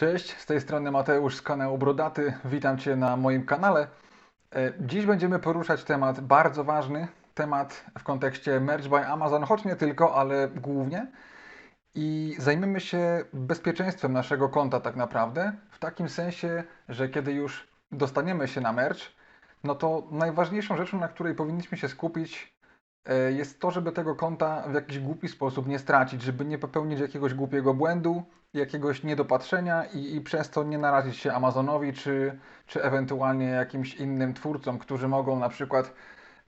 Cześć, z tej strony Mateusz z kanału Brodaty. Witam Cię na moim kanale. E, Dziś będziemy poruszać temat bardzo ważny, temat w kontekście Merch by Amazon, choć nie tylko, ale głównie. I zajmiemy się bezpieczeństwem naszego konta tak naprawdę, w takim sensie, że kiedy już dostaniemy się na merch, no to najważniejszą rzeczą, na której powinniśmy się skupić, jest to, żeby tego konta w jakiś głupi sposób nie stracić, żeby nie popełnić jakiegoś głupiego błędu, jakiegoś niedopatrzenia i, i przez to nie narazić się Amazonowi czy, czy ewentualnie jakimś innym twórcom, którzy mogą na przykład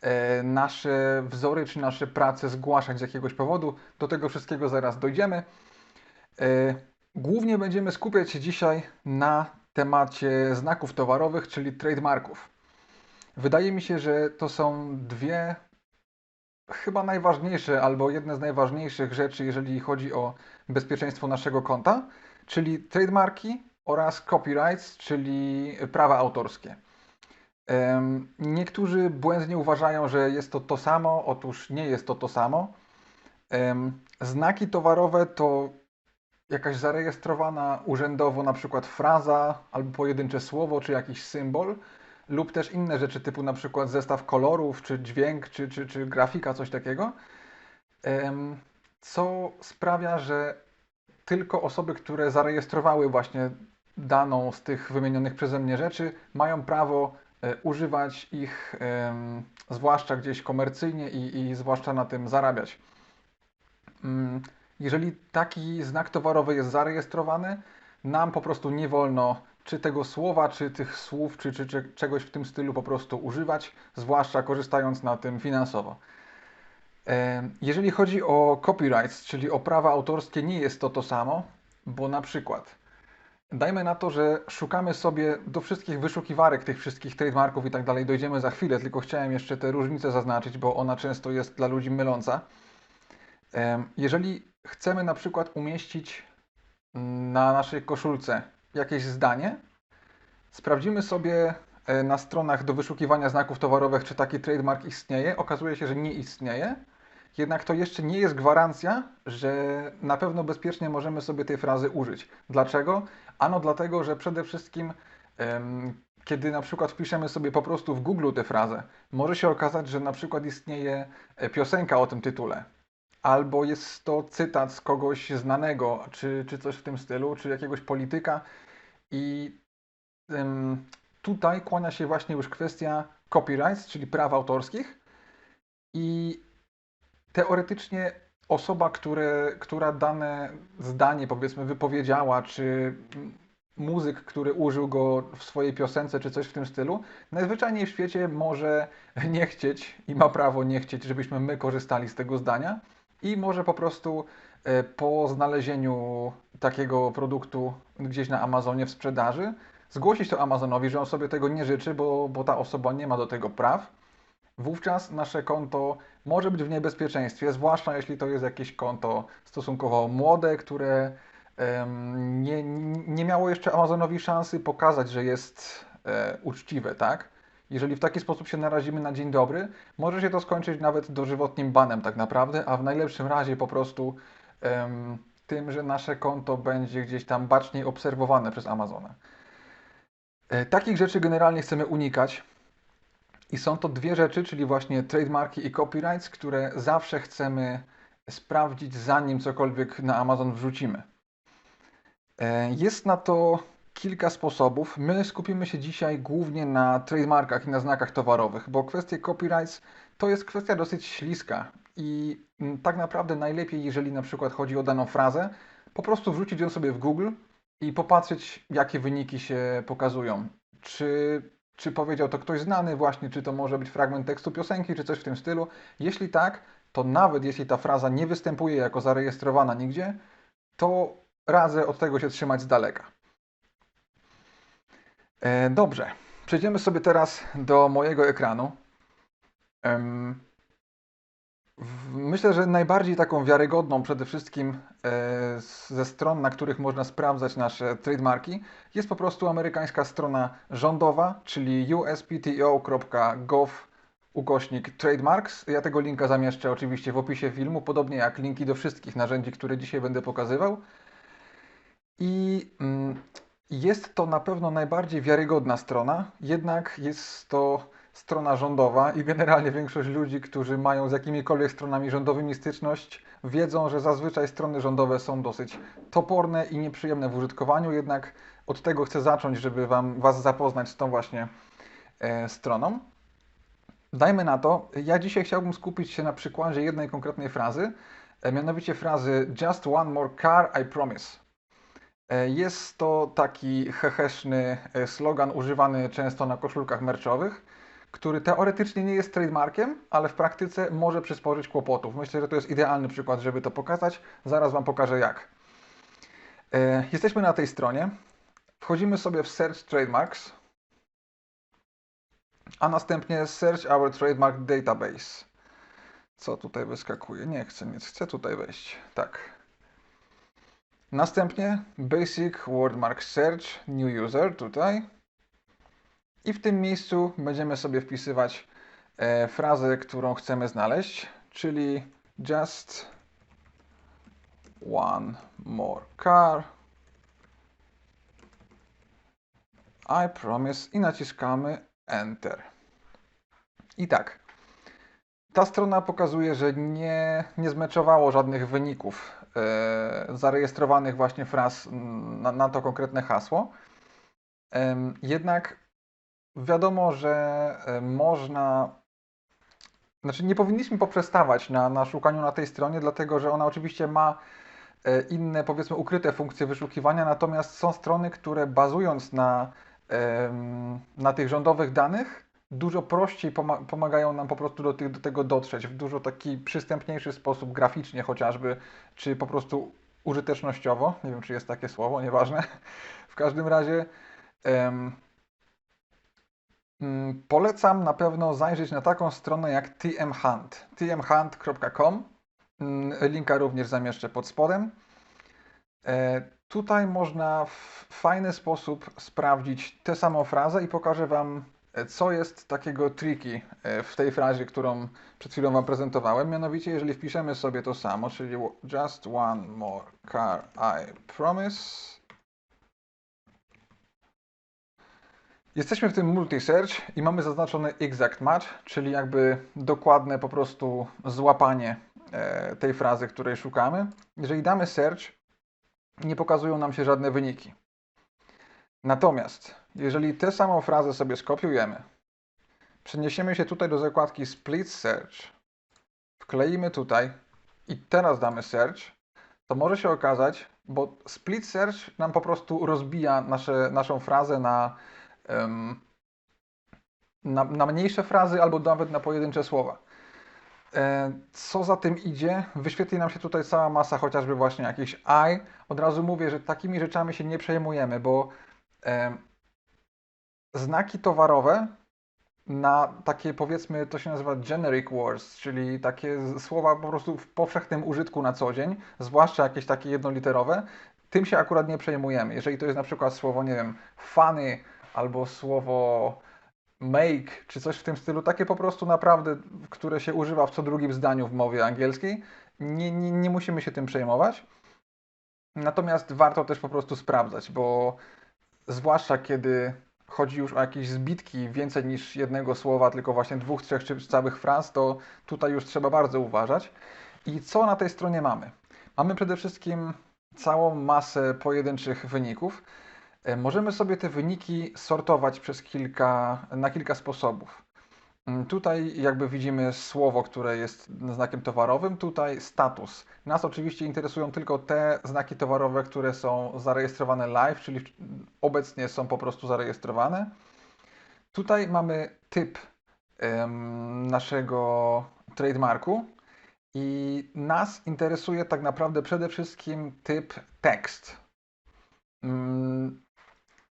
e, nasze wzory czy nasze prace zgłaszać z jakiegoś powodu. Do tego wszystkiego zaraz dojdziemy. E, Głównie będziemy skupiać się dzisiaj na temacie znaków towarowych, czyli trademarków. Wydaje mi się, że to są dwie chyba najważniejsze albo jedne z najważniejszych rzeczy, jeżeli chodzi o bezpieczeństwo naszego konta, czyli trademarki oraz copyrights, czyli prawa autorskie. Niektórzy błędnie uważają, że jest to to samo, otóż nie jest to to samo. Znaki towarowe to jakaś zarejestrowana urzędowo na przykład fraza albo pojedyncze słowo czy jakiś symbol lub też inne rzeczy typu na przykład zestaw kolorów czy dźwięk czy, czy, czy grafika, coś takiego, co sprawia, że tylko osoby, które zarejestrowały właśnie daną z tych wymienionych przeze mnie rzeczy, mają prawo e, używać ich, zwłaszcza gdzieś komercyjnie i, i zwłaszcza na tym zarabiać. Mm, Jeżeli taki znak towarowy jest zarejestrowany, nam po prostu nie wolno czy tego słowa, czy tych słów, czy, czy, czy czegoś w tym stylu po prostu używać, zwłaszcza korzystając na tym finansowo. E, Jeżeli chodzi o copyrights, czyli o prawa autorskie, nie jest to to samo, bo na przykład dajmy na to, że szukamy sobie do wszystkich wyszukiwarek tych wszystkich trademarków i tak dalej, dojdziemy za chwilę, tylko chciałem jeszcze te różnice zaznaczyć, bo ona często jest dla ludzi myląca. Em, Jeżeli chcemy na przykład umieścić na naszej koszulce jakieś zdanie, sprawdzimy sobie e, na stronach do wyszukiwania znaków towarowych, czy taki trademark istnieje. Okazuje się, że nie istnieje. Jednak to jeszcze nie jest gwarancja, że na pewno bezpiecznie możemy sobie tej frazy użyć. Dlaczego? Ano dlatego, że przede wszystkim kiedy na przykład wpiszemy sobie po prostu w Google tę frazę, może się okazać, że na przykład istnieje e, piosenka o tym tytule albo jest to cytat z kogoś znanego, czy, czy coś w tym stylu, czy jakiegoś polityka. I ym, tutaj kłania się właśnie już kwestia copyrights, czyli praw autorskich. I teoretycznie osoba, które, która dane zdanie, powiedzmy, wypowiedziała, czy muzyk, który użył go w swojej piosence, czy coś w tym stylu, najzwyczajniej w świecie może nie chcieć i ma prawo nie chcieć, żebyśmy my korzystali z tego zdania i może po prostu e, po znalezieniu takiego produktu gdzieś na Amazonie w sprzedaży zgłosić to Amazonowi, że on sobie tego nie życzy, bo, bo ta osoba nie ma do tego praw. Wówczas nasze konto może być w niebezpieczeństwie, zwłaszcza jeśli to jest jakieś konto stosunkowo młode, które em, nie, nie miało jeszcze Amazonowi szansy pokazać, że jest e, uczciwe, tak? Jeżeli w taki sposób się narazimy na dzień dobry, może się to skończyć nawet dożywotnim banem tak naprawdę, a w najlepszym razie po prostu em, tym, że nasze konto będzie gdzieś tam baczniej obserwowane przez Amazona. E, Takich rzeczy generalnie chcemy unikać. I są to dwie rzeczy, czyli właśnie trademarki i copyrights, które zawsze chcemy sprawdzić, zanim cokolwiek na Amazon wrzucimy. E, Jest na to kilka sposobów. My skupimy się dzisiaj głównie na trademarkach i na znakach towarowych, bo kwestie copyrights to jest kwestia dosyć śliska i mm, tak naprawdę najlepiej, jeżeli na przykład chodzi o daną frazę, po prostu wrzucić ją sobie w Google i popatrzeć, jakie wyniki się pokazują. Czy, czy powiedział to ktoś znany właśnie, czy to może być fragment tekstu piosenki, czy coś w tym stylu. Jeśli tak, to nawet jeśli ta fraza nie występuje jako zarejestrowana nigdzie, to radzę od tego się trzymać z daleka. E, Dobrze, przejdziemy sobie teraz do mojego ekranu. Myślę, że najbardziej taką wiarygodną przede wszystkim e, ze stron, na których można sprawdzać nasze trademarki, jest po prostu amerykańska strona rządowa, czyli uspto.gov ukośnik trademarks. Ja tego linka zamieszczę oczywiście w opisie filmu, podobnie jak linki do wszystkich narzędzi, które dzisiaj będę pokazywał. I mm, Jest to na pewno najbardziej wiarygodna strona, jednak jest to strona rządowa i generalnie większość ludzi, którzy mają z jakimikolwiek stronami rządowymi styczność, wiedzą, że zazwyczaj strony rządowe są dosyć toporne i nieprzyjemne w użytkowaniu, jednak od tego chcę zacząć, żeby wam, Was zapoznać z tą właśnie e, stroną. Dajmy na to, ja dzisiaj chciałbym skupić się na przykładzie jednej konkretnej frazy, e, mianowicie frazy Just one more car, I promise. E, Jest to taki heheszny e, slogan używany często na koszulkach merczowych, który teoretycznie nie jest trademarkiem, ale w praktyce może przysporzyć kłopotów. Myślę, że to jest idealny przykład, żeby to pokazać. Zaraz Wam pokażę jak. E, Jesteśmy na tej stronie. Wchodzimy sobie w Search Trademarks, a następnie Search Our Trademark Database. Co tutaj wyskakuje? Nie chcę nic, chcę tutaj wejść. Tak. Następnie Basic Wordmark Search New User tutaj. I w tym miejscu będziemy sobie wpisywać e, frazę, którą chcemy znaleźć, czyli just one more car. I promise i naciskamy Enter. I tak. Ta strona pokazuje, że nie, nie zmeczowało żadnych wyników zarejestrowanych właśnie fraz na, na to konkretne hasło. Jednak wiadomo, że e, można. Znaczy, nie powinniśmy poprzestawać na, na szukaniu na tej stronie, dlatego że ona oczywiście ma e, inne, powiedzmy, ukryte funkcje wyszukiwania, natomiast są strony, które bazując na, na tych rządowych danych, dużo prościej poma- pomagają nam po prostu do, do tego dotrzeć w dużo taki przystępniejszy sposób, graficznie chociażby, czy po prostu użytecznościowo. Nie wiem, czy jest takie słowo, nieważne. W każdym razie. em, Mm, Polecam na pewno zajrzeć na taką stronę jak TM Hunt. tmhunt.com. Mm, Linka również zamieszczę pod spodem. E, Tutaj można w fajny sposób sprawdzić tę samą frazę i pokażę Wam, co jest takiego tricky e, w tej frazie, którą przed chwilą Wam prezentowałem. Mianowicie, jeżeli wpiszemy sobie to samo, czyli just one more car, I promise. Jesteśmy w tym multi-search i mamy zaznaczony exact match, czyli jakby dokładne po prostu złapanie e, tej frazy, której szukamy. Jeżeli damy search, nie pokazują nam się żadne wyniki. Natomiast jeżeli tę samą frazę sobie skopiujemy, przeniesiemy się tutaj do zakładki split search, wkleimy tutaj i teraz damy search, to może się okazać, bo split search nam po prostu rozbija nasze, naszą frazę na em, na, na mniejsze frazy albo nawet na pojedyncze słowa. E, Co za tym idzie? Wyświetli nam się tutaj cała masa chociażby właśnie jakichś I. Od razu mówię, że takimi rzeczami się nie przejmujemy, bo znaki towarowe na takie powiedzmy, to się nazywa generic words, czyli takie słowa po prostu w powszechnym użytku na co dzień, zwłaszcza jakieś takie jednoliterowe, tym się akurat nie przejmujemy. Jeżeli to jest na przykład słowo, nie wiem, funny albo słowo make, czy coś w tym stylu, takie po prostu naprawdę, które się używa w co drugim zdaniu w mowie angielskiej, nie, nie, nie musimy się tym przejmować. Natomiast warto też po prostu sprawdzać, bo zwłaszcza kiedy chodzi już o jakieś zbitki więcej niż jednego słowa, tylko właśnie dwóch, trzech czy całych fraz, to tutaj już trzeba bardzo uważać. I co na tej stronie mamy? Mamy przede wszystkim całą masę pojedynczych wyników. E, Możemy sobie te wyniki sortować przez kilka, na kilka sposobów. Mm, Tutaj jakby widzimy słowo, które jest znakiem towarowym, tutaj status. Nas oczywiście interesują tylko te znaki towarowe, które są zarejestrowane live, czyli obecnie są po prostu zarejestrowane. Tutaj mamy typ em, naszego trademarku i nas interesuje tak naprawdę przede wszystkim typ tekst. Mm,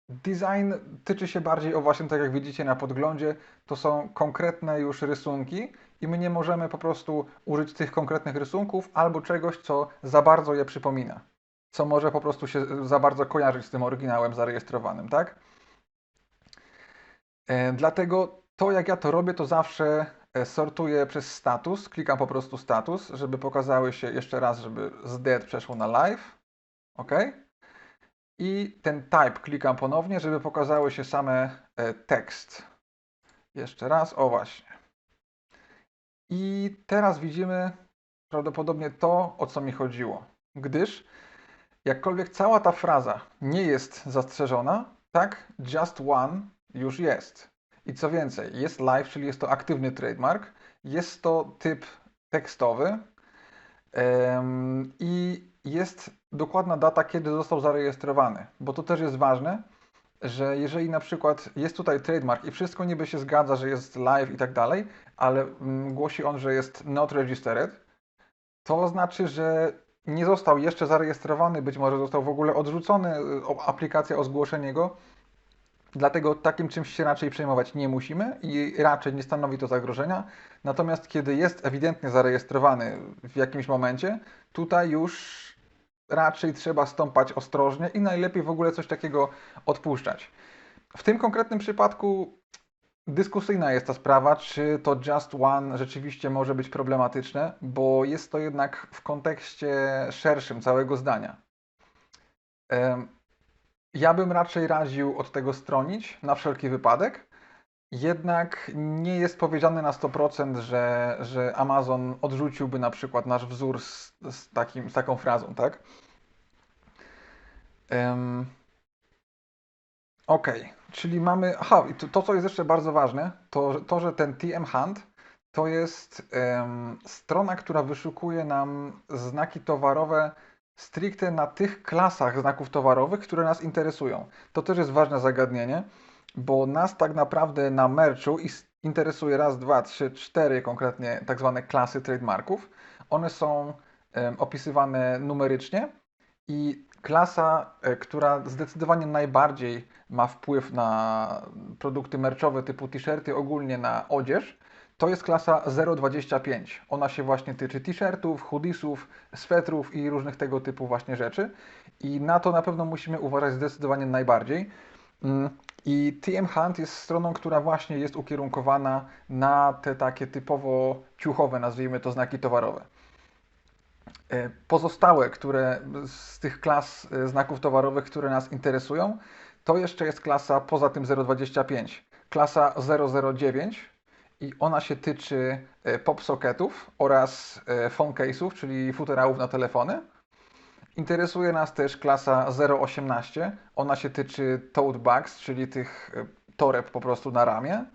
Design tyczy się bardziej o właśnie tak jak widzicie na podglądzie, to są konkretne już rysunki i my nie możemy po prostu użyć tych konkretnych rysunków albo czegoś, co za bardzo je przypomina, co może po prostu się za bardzo kojarzyć z tym oryginałem zarejestrowanym, tak? E, Dlatego to, jak ja to robię, to zawsze e, sortuję przez status. Klikam po prostu status, żeby pokazały się jeszcze raz, żeby z dead przeszło na live. OK? I ten type klikam ponownie, żeby pokazały się same e, tekst. Jeszcze raz, o właśnie. I teraz widzimy prawdopodobnie to, o co mi chodziło. Gdyż jakkolwiek cała ta fraza nie jest zastrzeżona, tak just one już jest. I co więcej, jest live, czyli jest to aktywny trademark, jest to typ tekstowy i jest dokładna data, kiedy został zarejestrowany. Bo to też jest ważne, że jeżeli na przykład jest tutaj trademark i wszystko niby się zgadza, że jest live i tak dalej, ale mm, głosi on, że jest not registered, to znaczy, że nie został jeszcze zarejestrowany, być może został w ogóle odrzucony, y, aplikacja o zgłoszenie go. Dlatego takim czymś się raczej przejmować nie musimy i raczej nie stanowi to zagrożenia. Natomiast kiedy jest ewidentnie zarejestrowany w jakimś momencie, tutaj już raczej trzeba stąpać ostrożnie i najlepiej w ogóle coś takiego odpuszczać. W tym konkretnym przypadku dyskusyjna jest ta sprawa, czy to Just One rzeczywiście może być problematyczne, bo jest to jednak w kontekście szerszym całego zdania. Ja bym raczej radził od tego stronić na wszelki wypadek. Jednak nie jest powiedziane na 100%, że, że Amazon odrzuciłby na przykład nasz wzór z, z, takim, z taką frazą, tak? Em, Ok, czyli mamy. Aha, i to, to, co jest jeszcze bardzo ważne, to, to że ten TM Hunt to jest em, strona, która wyszukuje nam znaki towarowe stricte na tych klasach znaków towarowych, które nas interesują. To też jest ważne zagadnienie, bo nas tak naprawdę na merchu interesuje raz, dwa, trzy, cztery konkretnie tak zwane klasy trademarków. One są opisywane numerycznie i klasa, e, która zdecydowanie najbardziej ma wpływ na produkty merchowe typu t-shirty, ogólnie na odzież, to jest klasa 025. Ona się właśnie tyczy t-shirtów, hoodiesów, swetrów i różnych tego typu właśnie rzeczy. I na to na pewno musimy uważać zdecydowanie najbardziej. Mm, I TM Hunt jest stroną, która właśnie jest ukierunkowana na te takie typowo ciuchowe, nazwijmy to znaki towarowe. E, Pozostałe, które z tych klas e, znaków towarowych, które nas interesują, to jeszcze jest klasa poza tym 025. Klasa 009 i ona się tyczy e, popsocketów oraz e, phone case'ów, czyli futerałów na telefony. Interesuje nas też klasa 018. Ona się tyczy tote bags, czyli tych e, toreb po prostu na ramię.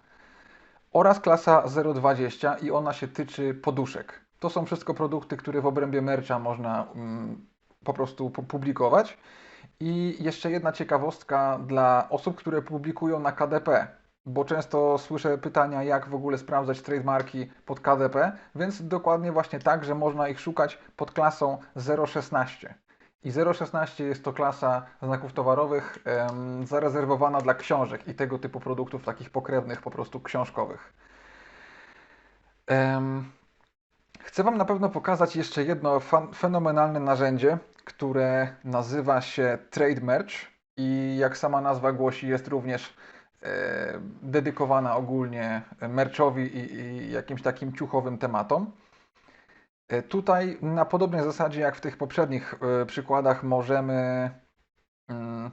Oraz klasa 020 i ona się tyczy poduszek. To są wszystko produkty, które w obrębie mercha można mm, po prostu pu- publikować. I jeszcze jedna ciekawostka dla osób, które publikują na KDP, bo często słyszę pytania, jak w ogóle sprawdzać trademarki pod KDP, więc dokładnie właśnie tak, że można ich szukać pod klasą 016. I 016 jest to klasa znaków towarowych em, zarezerwowana dla książek i tego typu produktów, takich pokrewnych, po prostu książkowych. Em, Chcę Wam na pewno pokazać jeszcze jedno fenomenalne narzędzie, które nazywa się Trade Merch i jak sama nazwa głosi, jest również e, dedykowana ogólnie merchowi i, i jakimś takim ciuchowym tematom. E, tutaj na podobnej zasadzie jak w tych poprzednich e, przykładach możemy mm,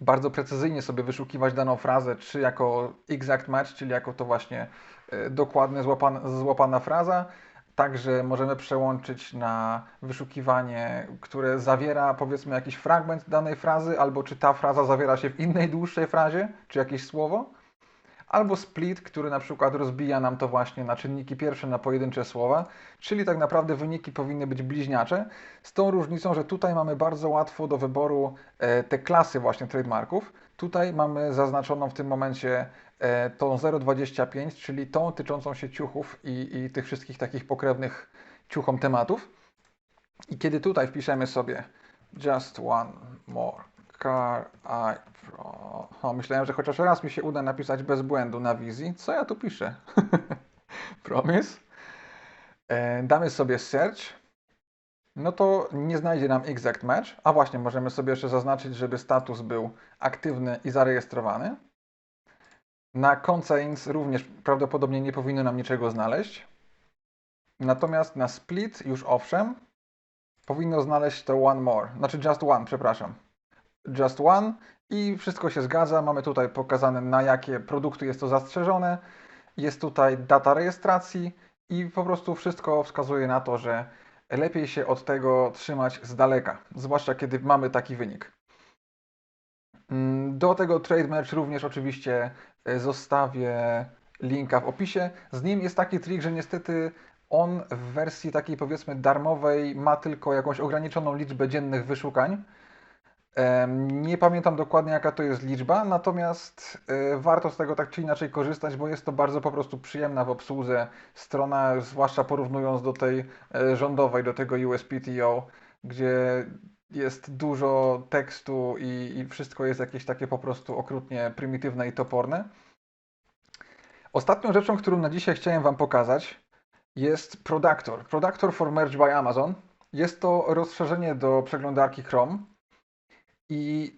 bardzo precyzyjnie sobie wyszukiwać daną frazę, czy jako exact match, czyli jako to właśnie e, dokładnie złapana, złapana fraza. Także możemy przełączyć na wyszukiwanie, które zawiera powiedzmy jakiś fragment danej frazy, albo czy ta fraza zawiera się w innej dłuższej frazie, czy jakieś słowo. Albo split, który na przykład rozbija nam to właśnie na czynniki pierwsze, na pojedyncze słowa, czyli tak naprawdę wyniki powinny być bliźniacze, z tą różnicą, że tutaj mamy bardzo łatwo do wyboru e, te klasy właśnie trademarków. Tutaj mamy zaznaczoną w tym momencie e, tą 0,25, czyli tą tyczącą się ciuchów i, i tych wszystkich takich pokrewnych ciuchom tematów. I kiedy tutaj wpiszemy sobie just one more car I pro... O, myślałem, że chociaż raz mi się uda napisać bez błędu na wizji. Co ja tu piszę? Promise. E, damy sobie search. No to nie znajdzie nam exact match. A właśnie, możemy sobie jeszcze zaznaczyć, żeby status był aktywny i zarejestrowany. Na contains również prawdopodobnie nie powinno nam niczego znaleźć. Natomiast na split już owszem powinno znaleźć to one more, znaczy just one, przepraszam. Just one i wszystko się zgadza. Mamy tutaj pokazane na jakie produkty jest to zastrzeżone. Jest tutaj data rejestracji i po prostu wszystko wskazuje na to, że lepiej się od tego trzymać z daleka, zwłaszcza kiedy mamy taki wynik. Mm, Do tego Trade Merge również oczywiście e, zostawię linka w opisie. Z nim jest taki trik, że niestety on w wersji takiej powiedzmy darmowej ma tylko jakąś ograniczoną liczbę dziennych wyszukań. Nie pamiętam dokładnie jaka to jest liczba, natomiast e, warto z tego tak czy inaczej korzystać, bo jest to bardzo po prostu przyjemna w obsłudze strona, zwłaszcza porównując do tej e, rządowej, do tego USPTO, gdzie jest dużo tekstu i, i wszystko jest jakieś takie po prostu okrutnie prymitywne i toporne. Ostatnią rzeczą, którą na dzisiaj chciałem Wam pokazać, jest Productor. Productor for Merge by Amazon. Jest to rozszerzenie do przeglądarki Chrome. I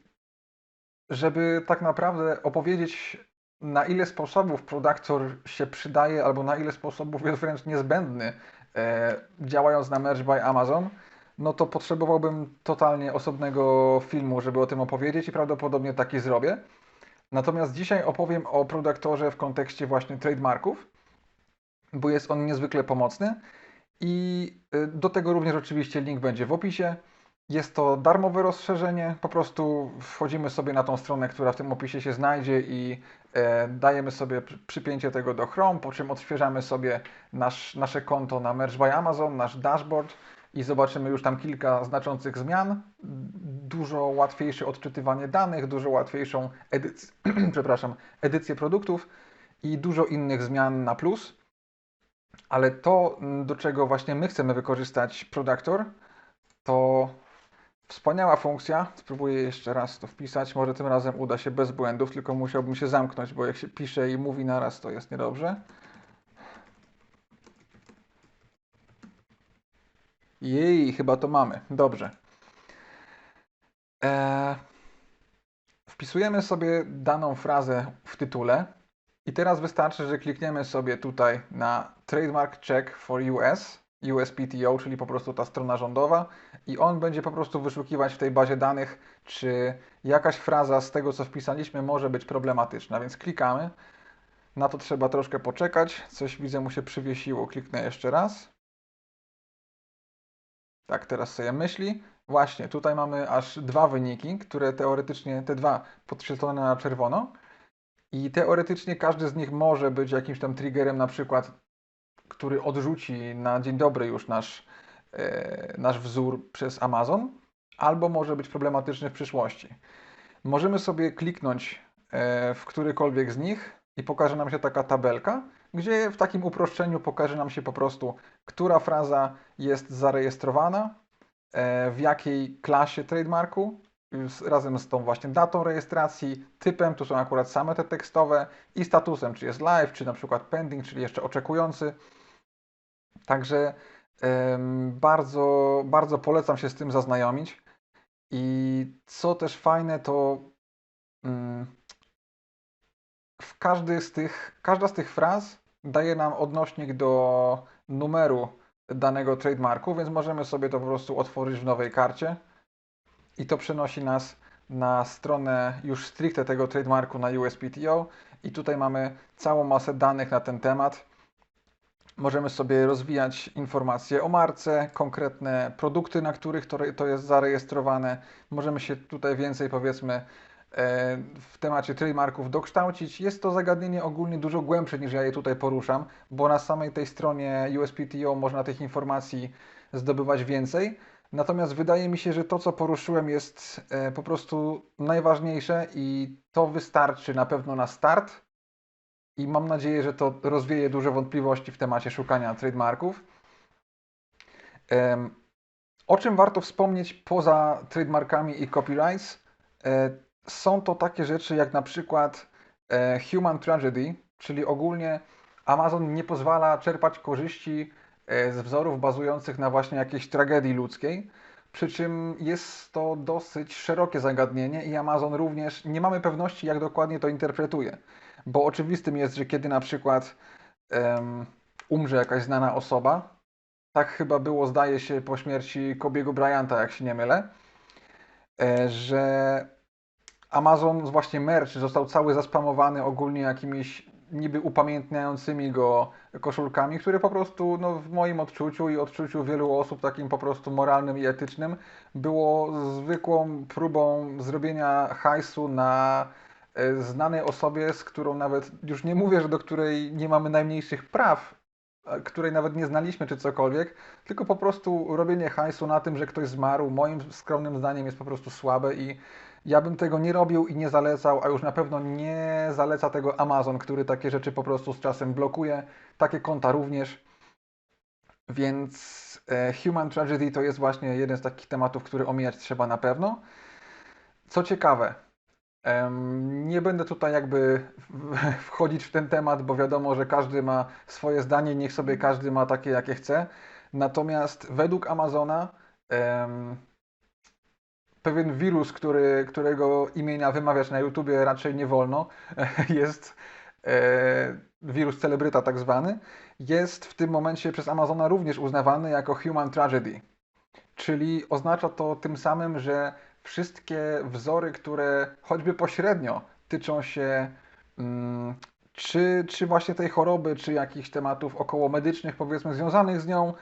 żeby tak naprawdę opowiedzieć, na ile sposobów Productor się przydaje, albo na ile sposobów jest wręcz niezbędny, e, działając na Merge by Amazon, no to potrzebowałbym totalnie osobnego filmu, żeby o tym opowiedzieć i prawdopodobnie taki zrobię. Natomiast dzisiaj opowiem o Productorze w kontekście właśnie trademarków, bo jest on niezwykle pomocny i y, do tego również oczywiście link będzie w opisie. Jest to darmowe rozszerzenie, po prostu wchodzimy sobie na tą stronę, która w tym opisie się znajdzie i e, dajemy sobie przy- przypięcie tego do Chrome, po czym odświeżamy sobie nasz, nasze konto na Merge by Amazon, nasz dashboard i zobaczymy już tam kilka znaczących zmian. Dużo łatwiejsze odczytywanie danych, dużo łatwiejszą edycję, przepraszam, edycję produktów i dużo innych zmian na plus. Ale to, do czego właśnie my chcemy wykorzystać Productor, to wspaniała funkcja. Spróbuję jeszcze raz to wpisać. Może tym razem uda się bez błędów, tylko musiałbym się zamknąć, bo jak się pisze i mówi naraz, to jest niedobrze. Jej, chyba to mamy. Dobrze. Eee, wpisujemy sobie daną frazę w tytule i teraz wystarczy, że klikniemy sobie tutaj na Trademark Check for US, USPTO, czyli po prostu ta strona rządowa i on będzie po prostu wyszukiwać w tej bazie danych, czy jakaś fraza z tego, co wpisaliśmy, może być problematyczna, więc klikamy. Na to trzeba troszkę poczekać. Coś widzę mu się przywiesiło. Kliknę jeszcze raz. Tak, teraz sobie myśli. Właśnie, tutaj mamy aż dwa wyniki, które teoretycznie, te dwa podświetlone na czerwono. I teoretycznie każdy z nich może być jakimś tam triggerem, na przykład, który odrzuci na dzień dobry już nasz, e, nasz wzór przez Amazon, albo może być problematyczny w przyszłości. Możemy sobie kliknąć e, w którykolwiek z nich i pokaże nam się taka tabelka, gdzie w takim uproszczeniu pokaże nam się po prostu, która fraza jest zarejestrowana, e, w jakiej klasie trademarku, razem z tą właśnie datą rejestracji, typem, tu są akurat same te tekstowe i statusem, czy jest live, czy na przykład pending, czyli jeszcze oczekujący. Także bardzo, bardzo polecam się z tym zaznajomić. I co też fajne, to mm, w każdy z tych, każda z tych fraz daje nam odnośnik do numeru danego trademarku, więc możemy sobie to po prostu otworzyć w nowej karcie i to przenosi nas na stronę już stricte tego trademarku na USPTO i tutaj mamy całą masę danych na ten temat. Możemy sobie rozwijać informacje o marce, konkretne produkty, na których to, jest zarejestrowane. Możemy się tutaj więcej, powiedzmy, e, w temacie trademarków dokształcić. Jest to zagadnienie ogólnie dużo głębsze niż ja je tutaj poruszam, bo na samej tej stronie USPTO można tych informacji zdobywać więcej. Natomiast wydaje mi się, że to, co poruszyłem, jest e, po prostu najważniejsze i to wystarczy na pewno na start. I mam nadzieję, że to rozwieje dużo wątpliwości w temacie szukania trademarków. Em, O czym warto wspomnieć poza trademarkami i copyrights? E, Są to takie rzeczy jak na przykład e, human tragedy, czyli ogólnie Amazon nie pozwala czerpać korzyści e, z wzorów bazujących na właśnie jakiejś tragedii ludzkiej. Przy czym jest to dosyć szerokie zagadnienie i Amazon również nie mamy pewności, jak dokładnie to interpretuje. Bo oczywistym jest, że kiedy na przykład em, umrze jakaś znana osoba, tak chyba było, zdaje się, po śmierci Kobiego Bryanta, jak się nie mylę, e, że Amazon, właśnie merch, został cały zaspamowany ogólnie jakimiś niby upamiętniającymi go koszulkami, które po prostu no, w moim odczuciu i odczuciu wielu osób takim po prostu moralnym i etycznym było zwykłą próbą zrobienia hajsu na znanej osobie, z którą nawet już nie mówię, że do której nie mamy najmniejszych praw, e, której nawet nie znaliśmy czy cokolwiek, tylko po prostu robienie hajsu na tym, że ktoś zmarł, moim skromnym zdaniem jest po prostu słabe i ja bym tego nie robił i nie zalecał, a już na pewno nie zaleca tego Amazon, który takie rzeczy po prostu z czasem blokuje, takie konta również. Więc e, Human Tragedy to jest właśnie jeden z takich tematów, który omijać trzeba na pewno. Co ciekawe, nie będę tutaj jakby wchodzić w ten temat, bo wiadomo, że każdy ma swoje zdanie, niech sobie każdy ma takie, jakie chce. Natomiast według Amazona pewien wirus, który, którego imienia wymawiać na YouTubie raczej nie wolno, jest e, wirus celebryta tak zwany, jest w tym momencie przez Amazona również uznawany jako human tragedy. Czyli oznacza to tym samym, że wszystkie wzory, które choćby pośrednio tyczą się mm, czy, czy właśnie tej choroby, czy jakichś tematów około medycznych, powiedzmy, związanych z nią,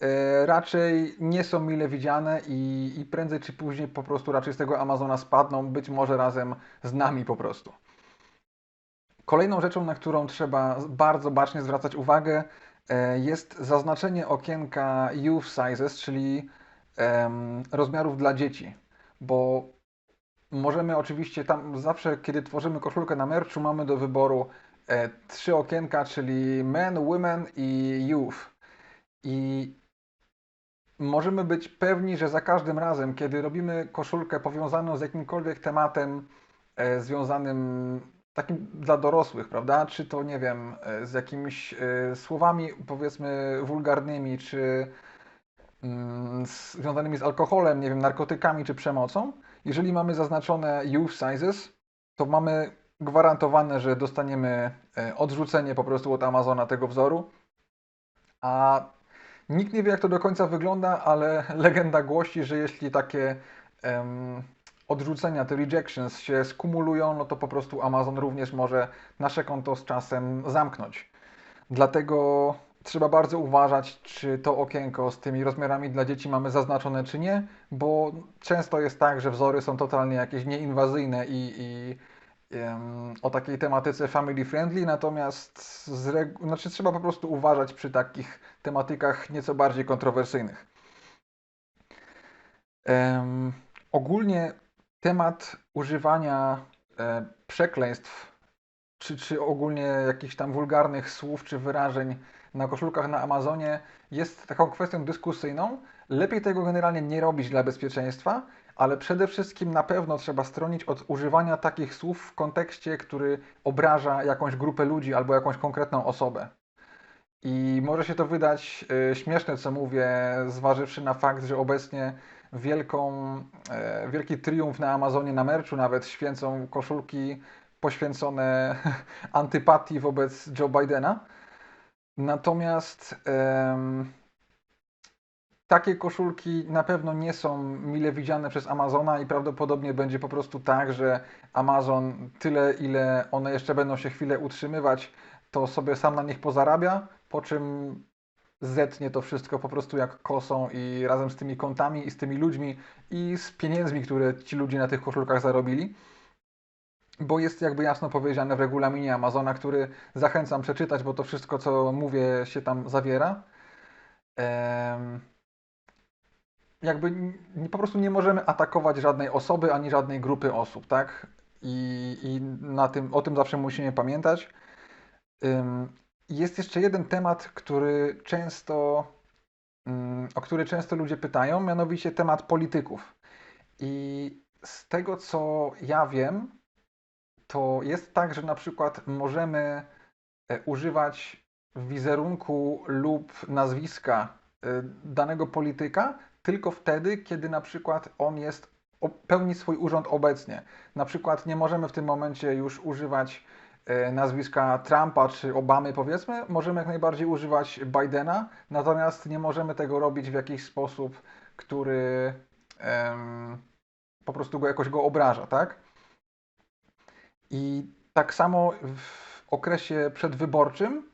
e, raczej nie są mile widziane i, i prędzej czy później po prostu raczej z tego Amazona spadną, być może razem z nami po prostu. Kolejną rzeczą, na którą trzeba bardzo bacznie zwracać uwagę, e, jest zaznaczenie okienka youth sizes, czyli em, rozmiarów dla dzieci, bo możemy oczywiście tam zawsze, kiedy tworzymy koszulkę na merchu, mamy do wyboru e, trzy okienka, czyli men, women i youth. I możemy być pewni, że za każdym razem, kiedy robimy koszulkę powiązaną z jakimkolwiek tematem e, związanym takim dla dorosłych, prawda? Czy to, nie wiem, e, z jakimiś e, słowami powiedzmy wulgarnymi, czy związanymi z alkoholem, nie wiem, narkotykami czy przemocą, jeżeli mamy zaznaczone youth sizes, to mamy gwarantowane, że dostaniemy e, odrzucenie po prostu od Amazona tego wzoru, a nikt nie wie, jak to do końca wygląda, ale legenda głosi, że jeśli takie em, odrzucenia, te rejections się skumulują, no to po prostu Amazon również może nasze konto z czasem zamknąć. Dlatego trzeba bardzo uważać, czy to okienko z tymi rozmiarami dla dzieci mamy zaznaczone, czy nie, bo często jest tak, że wzory są totalnie jakieś nieinwazyjne i, i em, o takiej tematyce family friendly, natomiast z znaczy, trzeba po prostu uważać przy takich tematykach nieco bardziej kontrowersyjnych. Em, ogólnie temat używania e, przekleństw, czy, czy ogólnie jakichś tam wulgarnych słów czy wyrażeń na koszulkach na Amazonie jest taką kwestią dyskusyjną. Lepiej tego generalnie nie robić dla bezpieczeństwa, ale przede wszystkim na pewno trzeba stronić od używania takich słów w kontekście, który obraża jakąś grupę ludzi albo jakąś konkretną osobę. I może się to wydać e, śmieszne, co mówię, zważywszy na fakt, że obecnie wielką, e, wielki triumf na Amazonie na merchu nawet święcą koszulki poświęcone antypatii wobec Joe Bidena. Natomiast em, takie koszulki na pewno nie są mile widziane przez Amazona i prawdopodobnie będzie po prostu tak, że Amazon tyle, ile one jeszcze będą się chwilę utrzymywać, to sobie sam na nich pozarabia, po czym zetnie to wszystko po prostu jak kosą i razem z tymi kontami i z tymi ludźmi i z pieniędzmi, które ci ludzie na tych koszulkach zarobili. Bo jest jakby jasno powiedziane w regulaminie Amazona, który zachęcam przeczytać, bo to wszystko, co mówię, się tam zawiera. Jakby po prostu nie możemy atakować żadnej osoby ani żadnej grupy osób, tak? I, i na tym, o tym zawsze musimy pamiętać. Jest jeszcze jeden temat, który często, ym, o który często ludzie pytają, mianowicie temat polityków. I z tego, co ja wiem, to jest tak, że na przykład możemy e, używać wizerunku lub nazwiska e, danego polityka tylko wtedy, kiedy na przykład on jest, pełni swój urząd obecnie. Na przykład nie możemy w tym momencie już używać e, nazwiska Trumpa czy Obamy, powiedzmy. Możemy jak najbardziej używać Bidena, natomiast nie możemy tego robić w jakiś sposób, który em, po prostu go jakoś go obraża, tak? I tak samo w okresie przedwyborczym,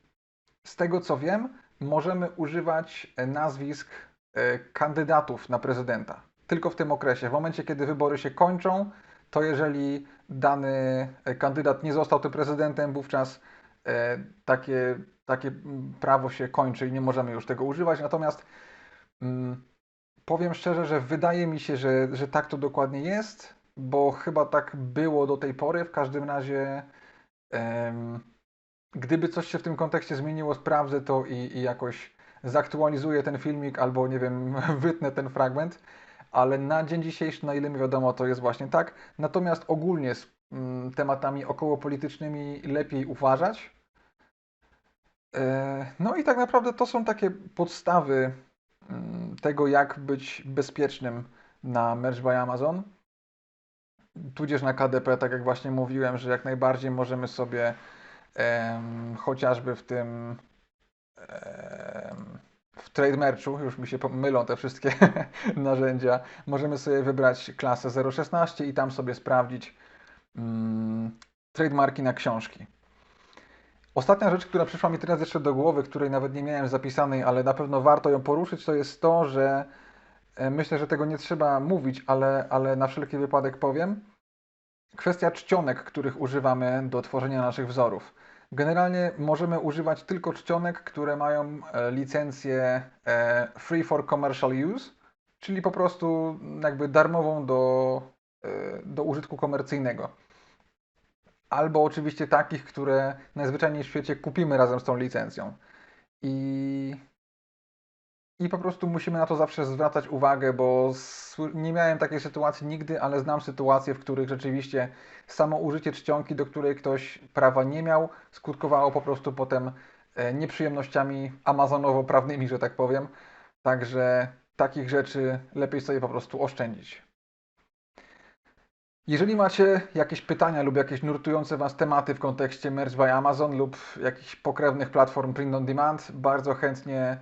z tego co wiem, możemy używać e, nazwisk e, kandydatów na prezydenta. Tylko w tym okresie. W momencie, kiedy wybory się kończą, to jeżeli dany e, kandydat nie został tym prezydentem, wówczas takie, takie prawo się kończy i nie możemy już tego używać. Natomiast mm, powiem szczerze, że wydaje mi się, że, że tak to dokładnie jest, bo chyba tak było do tej pory. W każdym razie, em, gdyby coś się w tym kontekście zmieniło, sprawdzę to i, i jakoś zaktualizuję ten filmik albo nie wiem, wytnę ten fragment. Ale na dzień dzisiejszy, na ile mi wiadomo, to jest właśnie tak. Natomiast ogólnie z mm, tematami okołopolitycznymi lepiej uważać. E, No i tak naprawdę to są takie podstawy mm, tego, jak być bezpiecznym na Merge by Amazon. Tudzież na KDP, tak jak właśnie mówiłem, że jak najbardziej możemy sobie em, chociażby w tym em, w trade merchu, już mi się mylą te wszystkie narzędzia, możemy sobie wybrać klasę 0.16 i tam sobie sprawdzić mm, trademarki na książki. Ostatnia rzecz, która przyszła mi teraz jeszcze do głowy, której nawet nie miałem zapisanej, ale na pewno warto ją poruszyć, to jest to, że myślę, że tego nie trzeba mówić, ale, ale na wszelki wypadek powiem. Kwestia czcionek, których używamy do tworzenia naszych wzorów. Generalnie możemy używać tylko czcionek, które mają e, licencję e, Free for Commercial Use, czyli po prostu jakby darmową do, e, do użytku komercyjnego. Albo oczywiście takich, które najzwyczajniej w świecie kupimy razem z tą licencją. I, i po prostu musimy na to zawsze zwracać uwagę, bo nie miałem takiej sytuacji nigdy, ale znam sytuacje, w których rzeczywiście samo użycie czcionki, do której ktoś prawa nie miał, skutkowało po prostu potem e, nieprzyjemnościami amazonowo-prawnymi, że tak powiem. Także takich rzeczy lepiej sobie po prostu oszczędzić. Jeżeli macie jakieś pytania lub jakieś nurtujące Was tematy w kontekście Merge by Amazon lub jakichś pokrewnych platform print on demand, bardzo chętnie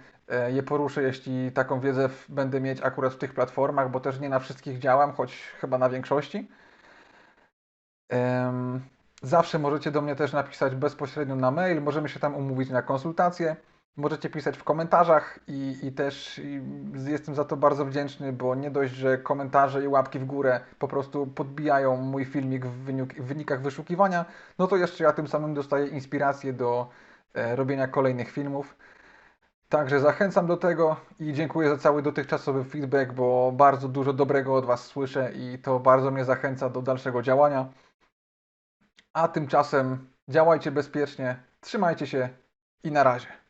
je poruszę, jeśli taką wiedzę będę mieć akurat w tych platformach, bo też nie na wszystkich działam, choć chyba na większości. Zawsze możecie do mnie też napisać bezpośrednio na mail, możemy się tam umówić na konsultację. Możecie pisać w komentarzach i, i też i jestem za to bardzo wdzięczny, bo nie dość, że komentarze i łapki w górę po prostu podbijają mój filmik w, wynik, w wynikach wyszukiwania, no to jeszcze ja tym samym dostaję inspirację do e, robienia kolejnych filmów. Także zachęcam do tego i dziękuję za cały dotychczasowy feedback, bo bardzo dużo dobrego od Was słyszę i to bardzo mnie zachęca do dalszego działania. A tymczasem działajcie bezpiecznie, trzymajcie się i na razie.